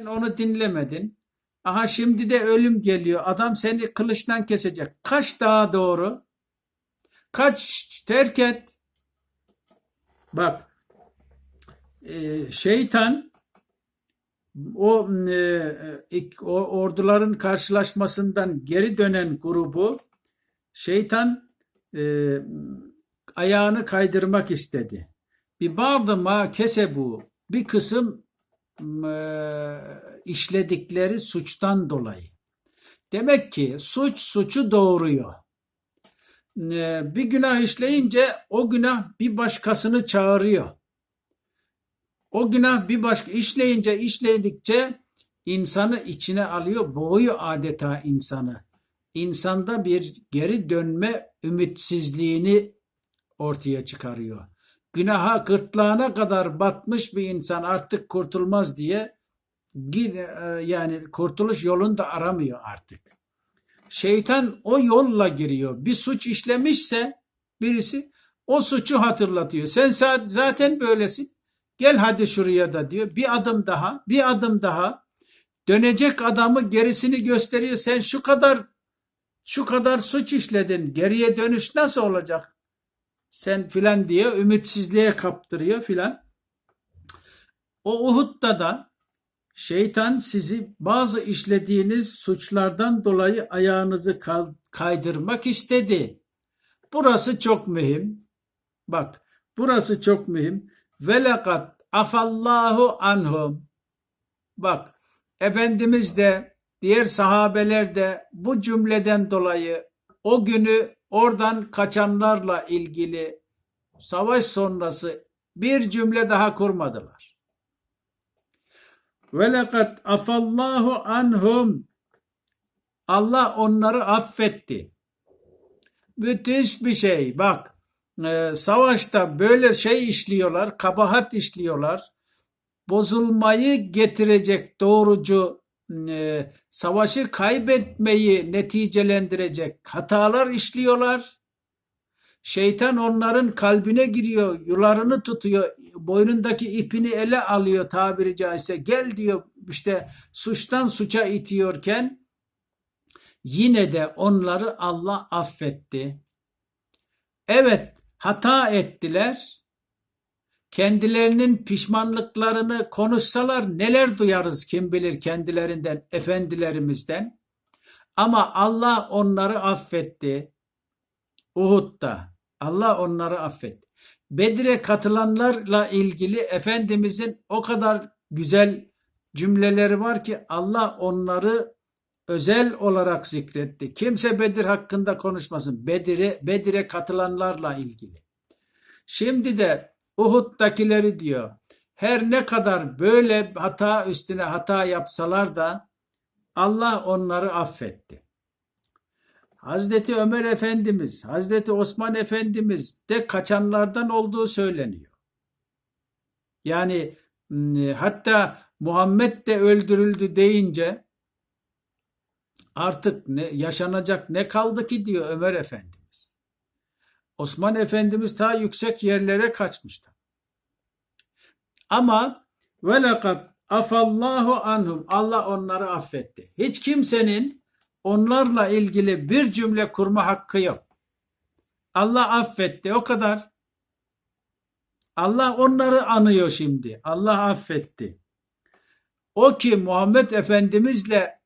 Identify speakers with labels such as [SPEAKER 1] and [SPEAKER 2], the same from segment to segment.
[SPEAKER 1] Onu dinlemedin. Aha şimdi de ölüm geliyor. Adam seni kılıçtan kesecek. Kaç daha doğru? Kaç terk et. Bak e, şeytan o, e, ilk- o orduların karşılaşmasından geri dönen grubu şeytan e, ayağını kaydırmak istedi. Bir bazı ma kesebu bir kısım e, işledikleri suçtan dolayı. Demek ki suç suçu doğuruyor. E, bir günah işleyince o günah bir başkasını çağırıyor. O günah bir başka işleyince işledikçe insanı içine alıyor, boğuyor adeta insanı. İnsanda bir geri dönme ümitsizliğini ortaya çıkarıyor. Günaha gırtlağına kadar batmış bir insan artık kurtulmaz diye e, yani kurtuluş yolunu da aramıyor artık. Şeytan o yolla giriyor. Bir suç işlemişse birisi o suçu hatırlatıyor. Sen zaten böylesin. Gel hadi şuraya da diyor. Bir adım daha, bir adım daha. Dönecek adamı gerisini gösteriyor. Sen şu kadar şu kadar suç işledin. Geriye dönüş nasıl olacak? Sen filan diye ümitsizliğe kaptırıyor filan. O Uhud'da da şeytan sizi bazı işlediğiniz suçlardan dolayı ayağınızı kaydırmak istedi. Burası çok mühim. Bak, burası çok mühim. Ve lekad afallahu anhum. Bak, Efendimiz de diğer sahabeler de bu cümleden dolayı o günü oradan kaçanlarla ilgili savaş sonrası bir cümle daha kurmadılar. Ve lekad afallahu anhum. Allah onları affetti. Müthiş bir şey. Bak, e, savaşta böyle şey işliyorlar, kabahat işliyorlar. Bozulmayı getirecek doğrucu e, savaşı kaybetmeyi neticelendirecek hatalar işliyorlar. Şeytan onların kalbine giriyor, yularını tutuyor, boynundaki ipini ele alıyor tabiri caizse. Gel diyor işte suçtan suça itiyorken yine de onları Allah affetti. Evet hata ettiler. Kendilerinin pişmanlıklarını konuşsalar neler duyarız kim bilir kendilerinden, efendilerimizden. Ama Allah onları affetti. Uhud'da Allah onları affetti. Bedir'e katılanlarla ilgili Efendimizin o kadar güzel cümleleri var ki Allah onları özel olarak zikretti. Kimse Bedir hakkında konuşmasın. Bedir'e Bedir'e katılanlarla ilgili. Şimdi de Uhud'dakileri diyor. Her ne kadar böyle hata üstüne hata yapsalar da Allah onları affetti. Hazreti Ömer Efendimiz, Hazreti Osman Efendimiz de kaçanlardan olduğu söyleniyor. Yani hatta Muhammed de öldürüldü deyince artık ne yaşanacak ne kaldı ki diyor Ömer Efendimiz. Osman Efendimiz ta yüksek yerlere kaçmıştı. Ama ve lekad afallahu anhum Allah onları affetti. Hiç kimsenin onlarla ilgili bir cümle kurma hakkı yok. Allah affetti o kadar. Allah onları anıyor şimdi. Allah affetti. O ki Muhammed Efendimizle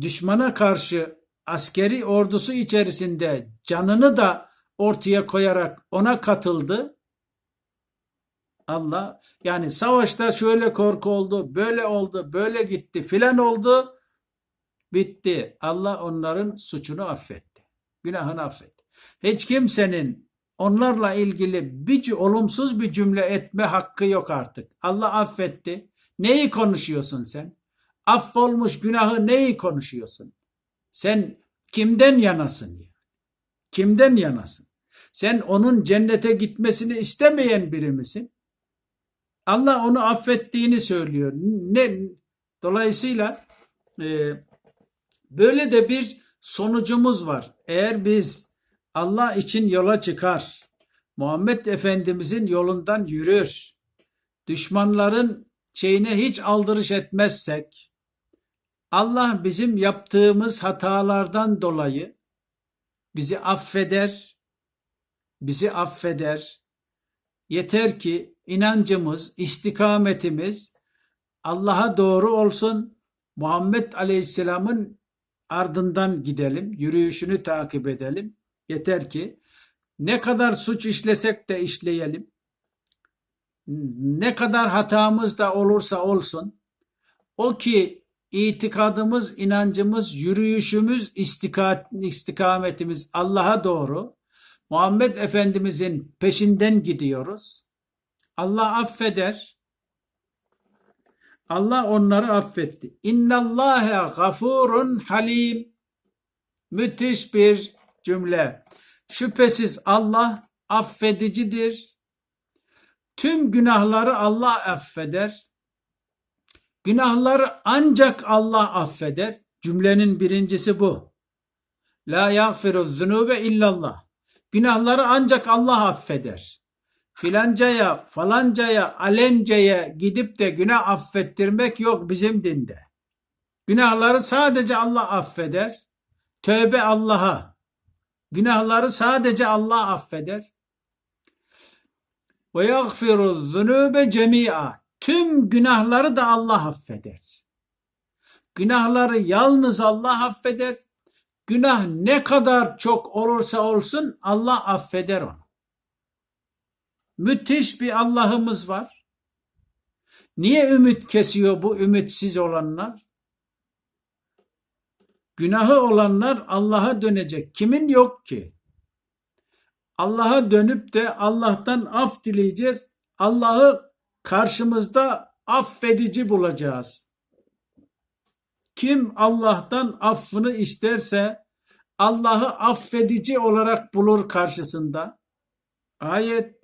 [SPEAKER 1] düşmana karşı askeri ordusu içerisinde canını da ortaya koyarak ona katıldı. Allah yani savaşta şöyle korku oldu, böyle oldu, böyle gitti, filan oldu. Bitti. Allah onların suçunu affetti. Günahını affetti. Hiç kimsenin onlarla ilgili bir olumsuz bir cümle etme hakkı yok artık. Allah affetti. Neyi konuşuyorsun sen? Affolmuş günahı neyi konuşuyorsun? Sen kimden yanasın ya? Kimden yanasın? Sen onun cennete gitmesini istemeyen biri misin? Allah onu affettiğini söylüyor. Ne dolayısıyla e, böyle de bir sonucumuz var. Eğer biz Allah için yola çıkar, Muhammed Efendimizin yolundan yürür, düşmanların şeyine hiç aldırış etmezsek, Allah bizim yaptığımız hatalardan dolayı bizi affeder, bizi affeder. Yeter ki inancımız, istikametimiz Allah'a doğru olsun. Muhammed Aleyhisselam'ın ardından gidelim, yürüyüşünü takip edelim. Yeter ki ne kadar suç işlesek de işleyelim. Ne kadar hatamız da olursa olsun. O ki itikadımız, inancımız, yürüyüşümüz, istika- istikametimiz Allah'a doğru. Muhammed Efendimizin peşinden gidiyoruz. Allah affeder. Allah onları affetti. İnnallâhe gafurun halim. Müthiş bir cümle. Şüphesiz Allah affedicidir. Tüm günahları Allah affeder. Günahları ancak Allah affeder. Cümlenin birincisi bu. La yagfiru zunube illallah. Günahları ancak Allah affeder. Filancaya, falancaya, alenceye gidip de günah affettirmek yok bizim dinde. Günahları sadece Allah affeder. Tövbe Allah'a. Günahları sadece Allah affeder. Ve yagfiru zunube cemi'a. Tüm günahları da Allah affeder. Günahları yalnız Allah affeder. Günah ne kadar çok olursa olsun Allah affeder onu. Müthiş bir Allah'ımız var. Niye ümit kesiyor bu ümitsiz olanlar? Günahı olanlar Allah'a dönecek. Kimin yok ki? Allah'a dönüp de Allah'tan af dileyeceğiz. Allah'ı karşımızda affedici bulacağız. Kim Allah'tan affını isterse Allah'ı affedici olarak bulur karşısında. Ayet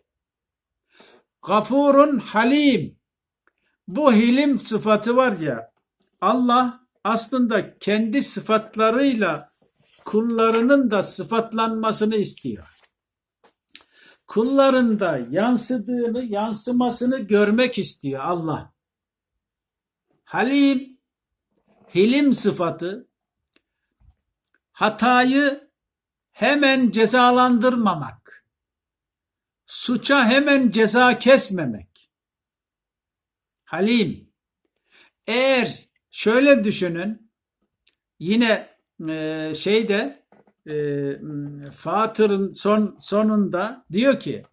[SPEAKER 1] Gafurun halim. Bu hilim sıfatı var ya Allah aslında kendi sıfatlarıyla kullarının da sıfatlanmasını istiyor. Kullarında yansıdığını, yansımasını görmek istiyor Allah. Halim, hilim sıfatı hatayı hemen cezalandırmamak, suça hemen ceza kesmemek. Halim, eğer şöyle düşünün, yine e, şeyde e, Fatır'ın son sonunda diyor ki,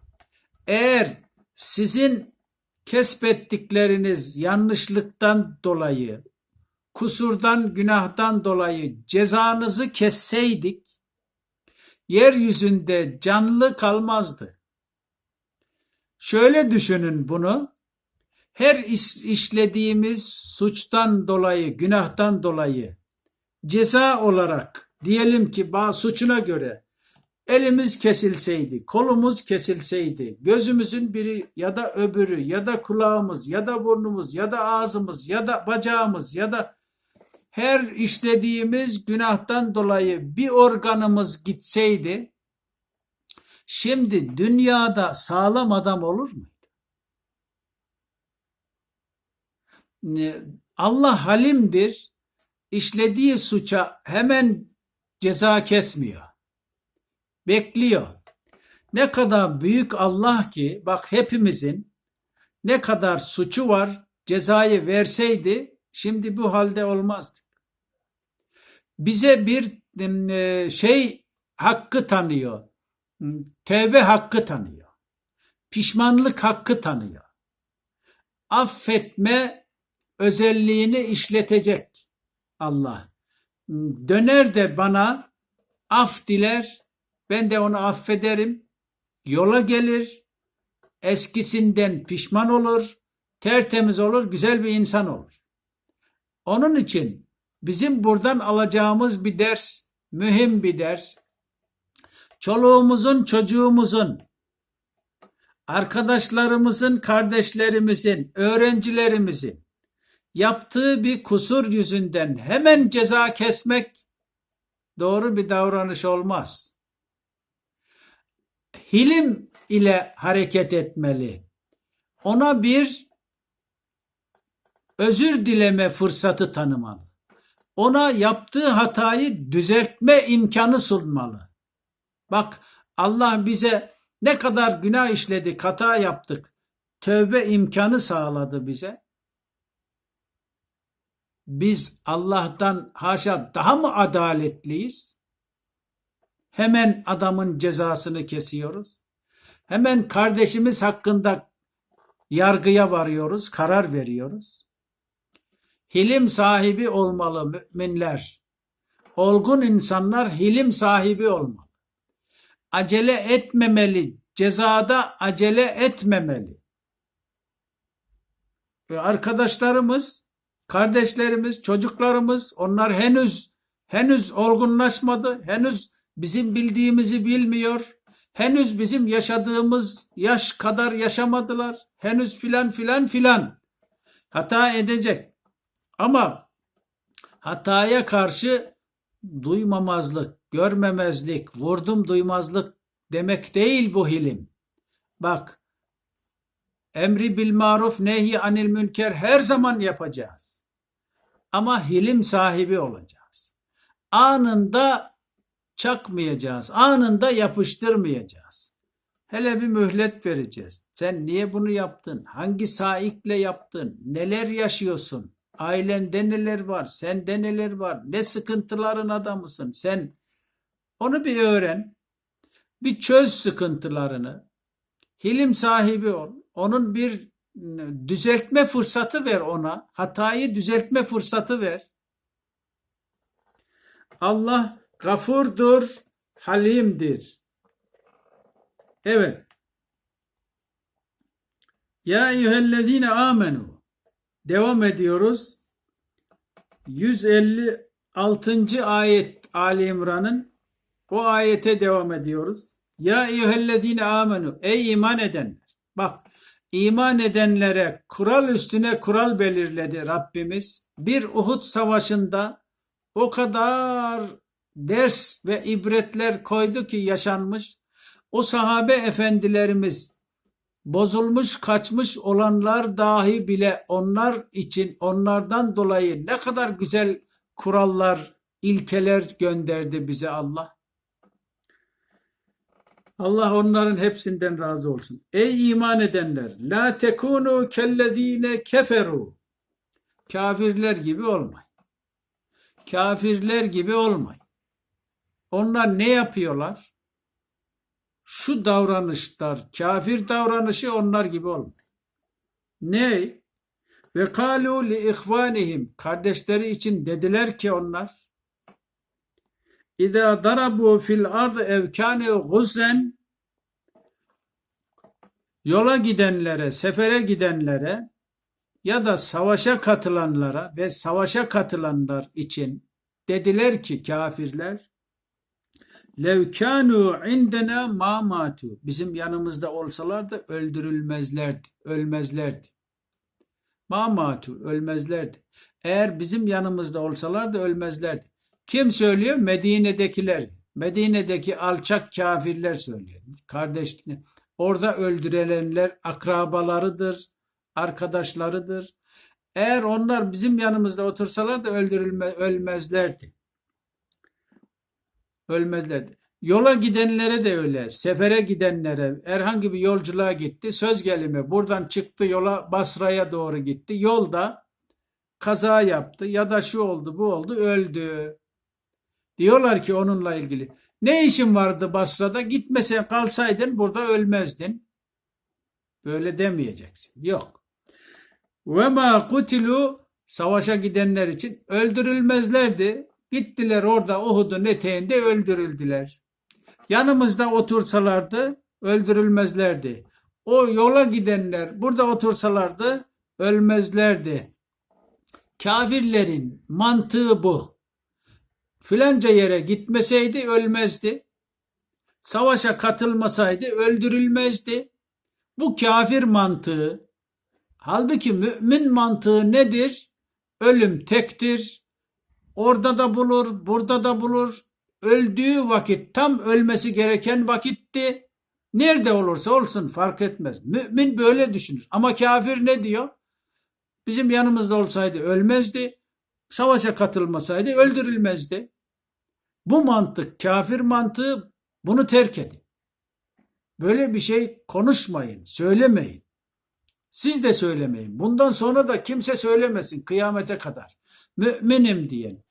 [SPEAKER 1] eğer sizin kesbettikleriniz yanlışlıktan dolayı kusurdan, günahtan dolayı cezanızı kesseydik, yeryüzünde canlı kalmazdı. Şöyle düşünün bunu, her iş- işlediğimiz suçtan dolayı, günahtan dolayı ceza olarak diyelim ki suçuna göre elimiz kesilseydi, kolumuz kesilseydi, gözümüzün biri ya da öbürü ya da kulağımız ya da burnumuz ya da ağzımız ya da bacağımız ya da her işlediğimiz günahtan dolayı bir organımız gitseydi, şimdi dünyada sağlam adam olur mu? Allah halimdir, işlediği suça hemen ceza kesmiyor. Bekliyor. Ne kadar büyük Allah ki, bak hepimizin ne kadar suçu var, cezayı verseydi, şimdi bu halde olmazdı bize bir e, şey hakkı tanıyor. Tevbe hakkı tanıyor. Pişmanlık hakkı tanıyor. Affetme özelliğini işletecek Allah. Döner de bana af diler, ben de onu affederim. Yola gelir, eskisinden pişman olur, tertemiz olur, güzel bir insan olur. Onun için bizim buradan alacağımız bir ders, mühim bir ders. Çoluğumuzun, çocuğumuzun, arkadaşlarımızın, kardeşlerimizin, öğrencilerimizin yaptığı bir kusur yüzünden hemen ceza kesmek doğru bir davranış olmaz. Hilim ile hareket etmeli. Ona bir özür dileme fırsatı tanımalı. Ona yaptığı hatayı düzeltme imkanı sunmalı. Bak Allah bize ne kadar günah işledik, hata yaptık. Tövbe imkanı sağladı bize. Biz Allah'tan haşa daha mı adaletliyiz? Hemen adamın cezasını kesiyoruz. Hemen kardeşimiz hakkında yargıya varıyoruz, karar veriyoruz. Hilim sahibi olmalı müminler. Olgun insanlar hilim sahibi olmalı. Acele etmemeli, cezada acele etmemeli. Ve arkadaşlarımız, kardeşlerimiz, çocuklarımız onlar henüz henüz olgunlaşmadı. Henüz bizim bildiğimizi bilmiyor. Henüz bizim yaşadığımız yaş kadar yaşamadılar. Henüz filan filan filan. Hata edecek. Ama hataya karşı duymamazlık, görmemezlik, vurdum duymazlık demek değil bu hilim. Bak, emri bil maruf nehi anil münker her zaman yapacağız. Ama hilim sahibi olacağız. Anında çakmayacağız. Anında yapıştırmayacağız. Hele bir mühlet vereceğiz. Sen niye bunu yaptın? Hangi saikle yaptın? Neler yaşıyorsun? Ailende neler var? Sende neler var? Ne sıkıntıların adamısın? Sen onu bir öğren. Bir çöz sıkıntılarını. Hilim sahibi ol. Onun bir düzeltme fırsatı ver ona. Hatayı düzeltme fırsatı ver. Allah gafurdur, halimdir. Evet. Ya eyyühellezine amenu. Devam ediyoruz. 156. ayet Ali İmran'ın o ayete devam ediyoruz. Ya eyyühellezine amenu. Ey iman edenler. Bak iman edenlere kural üstüne kural belirledi Rabbimiz. Bir Uhud savaşında o kadar ders ve ibretler koydu ki yaşanmış. O sahabe efendilerimiz bozulmuş kaçmış olanlar dahi bile onlar için onlardan dolayı ne kadar güzel kurallar, ilkeler gönderdi bize Allah. Allah onların hepsinden razı olsun. Ey iman edenler, la tekunu kellezine keferu. Kafirler gibi olmayın. Kafirler gibi olmayın. Onlar ne yapıyorlar? Şu davranışlar, kafir davranışı onlar gibi olmuyor. Ne? Ve kalu li ihvanihim kardeşleri için dediler ki onlar İza darabu fil ard ev kanu guzen yola gidenlere, sefere gidenlere ya da savaşa katılanlara ve savaşa katılanlar için dediler ki kafirler Lev kanu indena ma matu. Bizim yanımızda olsalardı öldürülmezlerdi, ölmezlerdi. Ma matu, ölmezlerdi. Eğer bizim yanımızda olsalardı ölmezlerdi. Kim söylüyor? Medine'dekiler. Medine'deki alçak kafirler söylüyor. Kardeşler. Orada öldürülenler akrabalarıdır, arkadaşlarıdır. Eğer onlar bizim yanımızda otursalar da öldürülme, ölmezlerdi. Ölmezlerdi. Yola gidenlere de öyle, sefere gidenlere, herhangi bir yolculuğa gitti, söz gelimi buradan çıktı yola Basra'ya doğru gitti. Yolda kaza yaptı ya da şu oldu bu oldu öldü. Diyorlar ki onunla ilgili. Ne işin vardı Basra'da? Gitmesen kalsaydın burada ölmezdin. Böyle demeyeceksin. Yok. Ve ma kutilu savaşa gidenler için öldürülmezlerdi. Gittiler orada Uhud'un eteğinde öldürüldüler. Yanımızda otursalardı öldürülmezlerdi. O yola gidenler burada otursalardı ölmezlerdi. Kafirlerin mantığı bu. Filanca yere gitmeseydi ölmezdi. Savaşa katılmasaydı öldürülmezdi. Bu kafir mantığı. Halbuki mümin mantığı nedir? Ölüm tektir. Orada da bulur, burada da bulur. Öldüğü vakit tam ölmesi gereken vakitti. Nerede olursa olsun fark etmez. Mümin böyle düşünür. Ama kafir ne diyor? Bizim yanımızda olsaydı ölmezdi. Savaşa katılmasaydı öldürülmezdi. Bu mantık kafir mantığı bunu terk edin. Böyle bir şey konuşmayın, söylemeyin. Siz de söylemeyin. Bundan sonra da kimse söylemesin kıyamete kadar. Müminim diyen.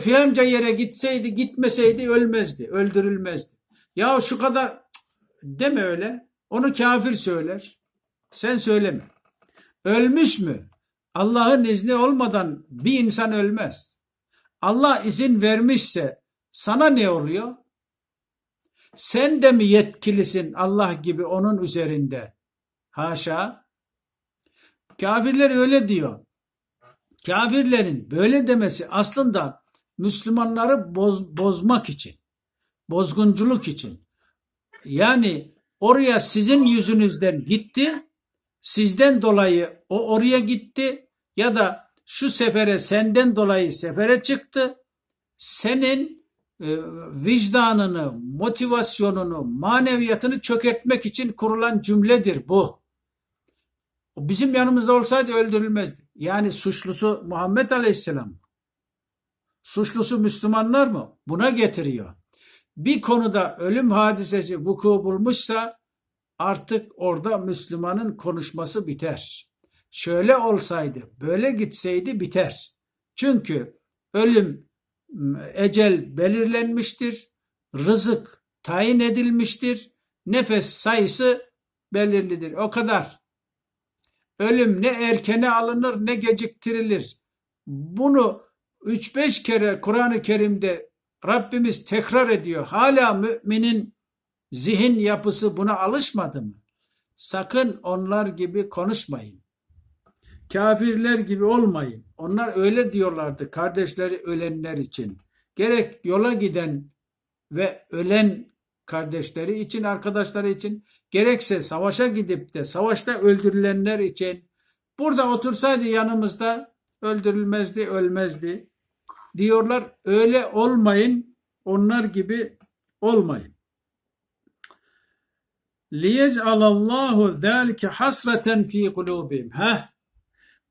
[SPEAKER 1] Filanca yere gitseydi, gitmeseydi ölmezdi, öldürülmezdi. Ya şu kadar deme öyle. Onu kafir söyler. Sen söyleme. Ölmüş mü? Allah'ın izni olmadan bir insan ölmez. Allah izin vermişse sana ne oluyor? Sen de mi yetkilisin Allah gibi onun üzerinde? Haşa. Kafirler öyle diyor. Kafirlerin böyle demesi aslında Müslümanları boz, bozmak için, bozgunculuk için. Yani oraya sizin yüzünüzden gitti, sizden dolayı o oraya gitti ya da şu sefere senden dolayı sefere çıktı. Senin e, vicdanını, motivasyonunu, maneviyatını çökertmek için kurulan cümledir bu. Bizim yanımızda olsaydı öldürülmezdi. Yani suçlusu Muhammed Aleyhisselam. Suçlusu Müslümanlar mı? Buna getiriyor. Bir konuda ölüm hadisesi vuku bulmuşsa artık orada Müslümanın konuşması biter. Şöyle olsaydı, böyle gitseydi biter. Çünkü ölüm, ecel belirlenmiştir, rızık tayin edilmiştir, nefes sayısı belirlidir. O kadar. Ölüm ne erkene alınır ne geciktirilir. Bunu 3-5 kere Kur'an-ı Kerim'de Rabbimiz tekrar ediyor. Hala müminin zihin yapısı buna alışmadı mı? Sakın onlar gibi konuşmayın. Kafirler gibi olmayın. Onlar öyle diyorlardı kardeşleri ölenler için. Gerek yola giden ve ölen kardeşleri için, arkadaşları için, gerekse savaşa gidip de savaşta öldürülenler için burada otursaydı yanımızda öldürülmezdi, ölmezdi diyorlar. Öyle olmayın, onlar gibi olmayın. liyec'alallahu zâlike hasreten fî kulûbihim. Heh,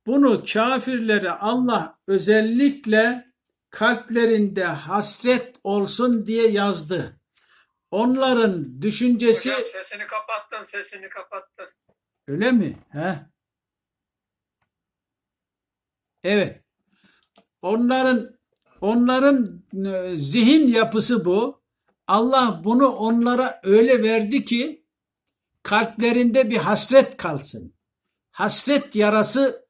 [SPEAKER 1] bunu kafirlere Allah özellikle kalplerinde hasret olsun diye yazdı. Onların düşüncesi
[SPEAKER 2] Hocam sesini kapattın, sesini kapattın.
[SPEAKER 1] öyle mi? He? Evet. Onların onların e, zihin yapısı bu. Allah bunu onlara öyle verdi ki kalplerinde bir hasret kalsın. Hasret yarası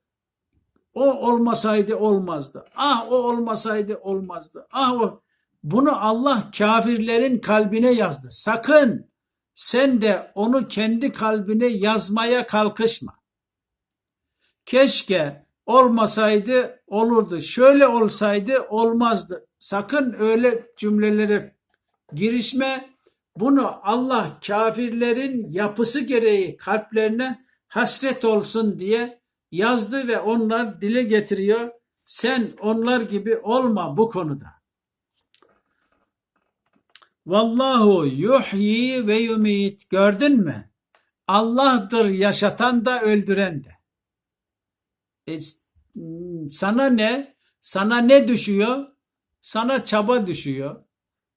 [SPEAKER 1] o olmasaydı olmazdı. Ah o olmasaydı olmazdı. Ah o bunu Allah kafirlerin kalbine yazdı. Sakın sen de onu kendi kalbine yazmaya kalkışma. Keşke olmasaydı olurdu. Şöyle olsaydı olmazdı. Sakın öyle cümlelere girişme. Bunu Allah kafirlerin yapısı gereği kalplerine hasret olsun diye yazdı ve onlar dile getiriyor. Sen onlar gibi olma bu konuda. Vallahu yuhyi ve yumit. Gördün mü? Allah'tır yaşatan da öldüren de. E, sana ne? Sana ne düşüyor? Sana çaba düşüyor.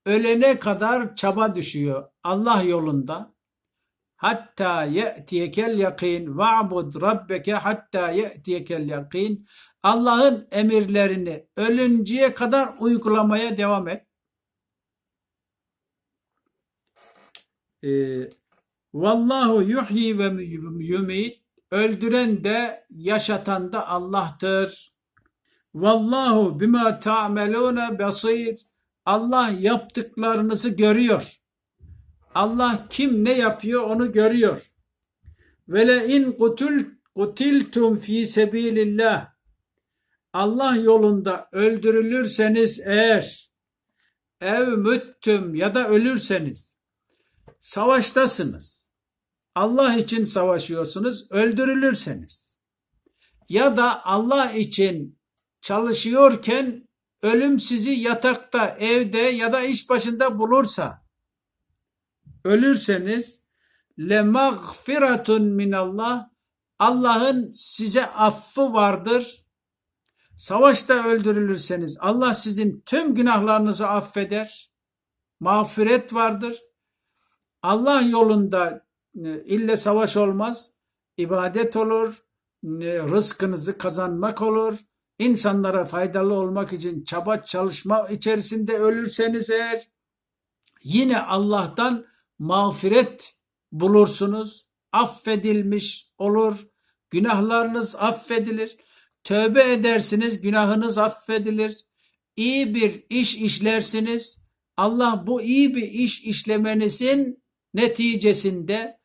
[SPEAKER 1] Ölene kadar çaba düşüyor Allah yolunda. Hatta ye'tiyekel yakin va'bud rabbeke hatta ye'tiyekel yakin. Allah'ın emirlerini ölünceye kadar uygulamaya devam et. Ee, Vallahu yuhyi ve yumit. Öldüren de yaşatan da Allah'tır. Vallahu bima ta'melune basir. Allah yaptıklarınızı görüyor. Allah kim ne yapıyor onu görüyor. Ve le in kutul kutiltum fi sebilillah. Allah yolunda öldürülürseniz eğer ev müttüm ya da ölürseniz savaştasınız. Allah için savaşıyorsunuz, öldürülürseniz ya da Allah için çalışıyorken ölüm sizi yatakta, evde ya da iş başında bulursa ölürseniz le mağfiratun min Allah Allah'ın size affı vardır. Savaşta öldürülürseniz Allah sizin tüm günahlarınızı affeder. Mağfiret vardır. Allah yolunda e, ille savaş olmaz. İbadet olur. e, Rızkınızı kazanmak olur. İnsanlara faydalı olmak için çaba çalışma içerisinde ölürseniz eğer yine Allah'tan mağfiret bulursunuz. Affedilmiş olur. Günahlarınız affedilir. Tövbe edersiniz, günahınız affedilir. İyi bir iş işlersiniz. Allah bu iyi bir iş işlemenizin neticesinde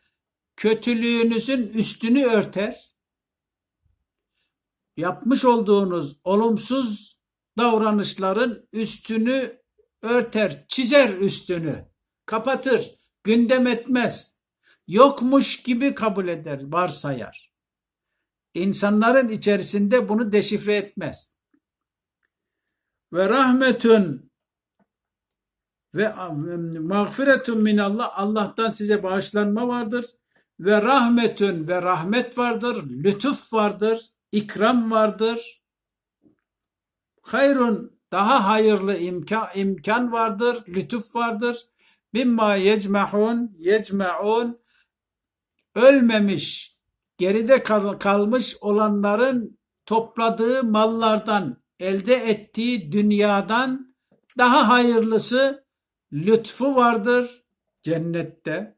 [SPEAKER 1] kötülüğünüzün üstünü örter. Yapmış olduğunuz olumsuz davranışların üstünü örter, çizer üstünü, kapatır, gündem etmez. Yokmuş gibi kabul eder, varsayar. İnsanların içerisinde bunu deşifre etmez. Ve rahmetün ve mağfiretun minallah Allah'tan size bağışlanma vardır. Ve rahmetün ve rahmet vardır, lütuf vardır, ikram vardır. Hayrun daha hayırlı imkan, imkan vardır, lütuf vardır. Mimma yecmahun, yecmaun ölmemiş, geride kal- kalmış olanların topladığı mallardan, elde ettiği dünyadan daha hayırlısı lütfu vardır cennette.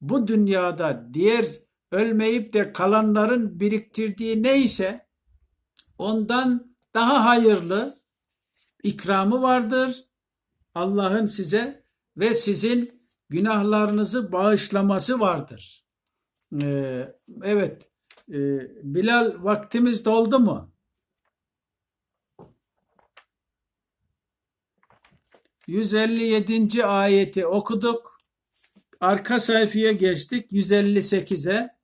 [SPEAKER 1] Bu dünyada diğer ölmeyip de kalanların biriktirdiği neyse ondan daha hayırlı ikramı vardır Allah'ın size ve sizin günahlarınızı bağışlaması vardır. Ee, evet, Ee, Bilal vaktimiz doldu mu? 157. ayeti okuduk. Arka sayfaya geçtik 158'e.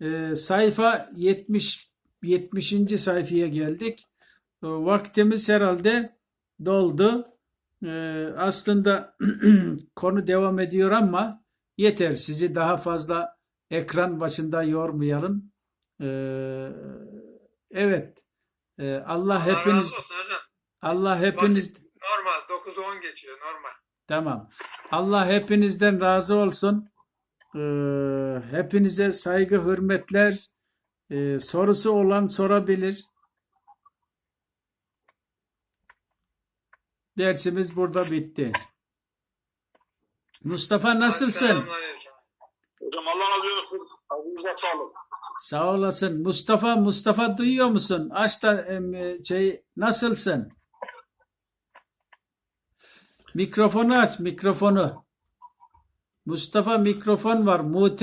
[SPEAKER 1] Ee, sayfa 70 70. sayfaya geldik. Ee, vaktimiz herhalde doldu. Ee, aslında konu devam ediyor ama yeter sizi daha fazla ekran başında yormayalım. Ee, evet. Ee, Allah hepiniz. Allah hepiniz
[SPEAKER 2] Normal 9-10 geçiyor normal.
[SPEAKER 1] Tamam. Allah hepinizden razı olsun. Ee, hepinize saygı, hürmetler. Ee, sorusu olan sorabilir. Dersimiz burada bitti. Mustafa nasılsın?
[SPEAKER 3] Hocam Allah razı olsun. Ağzınıza sağlık.
[SPEAKER 1] Sağ olasın. Mustafa, Mustafa duyuyor musun? Aç da şey nasılsın? Mikrofonu aç, mikrofonu. Mustafa mikrofon var. Mute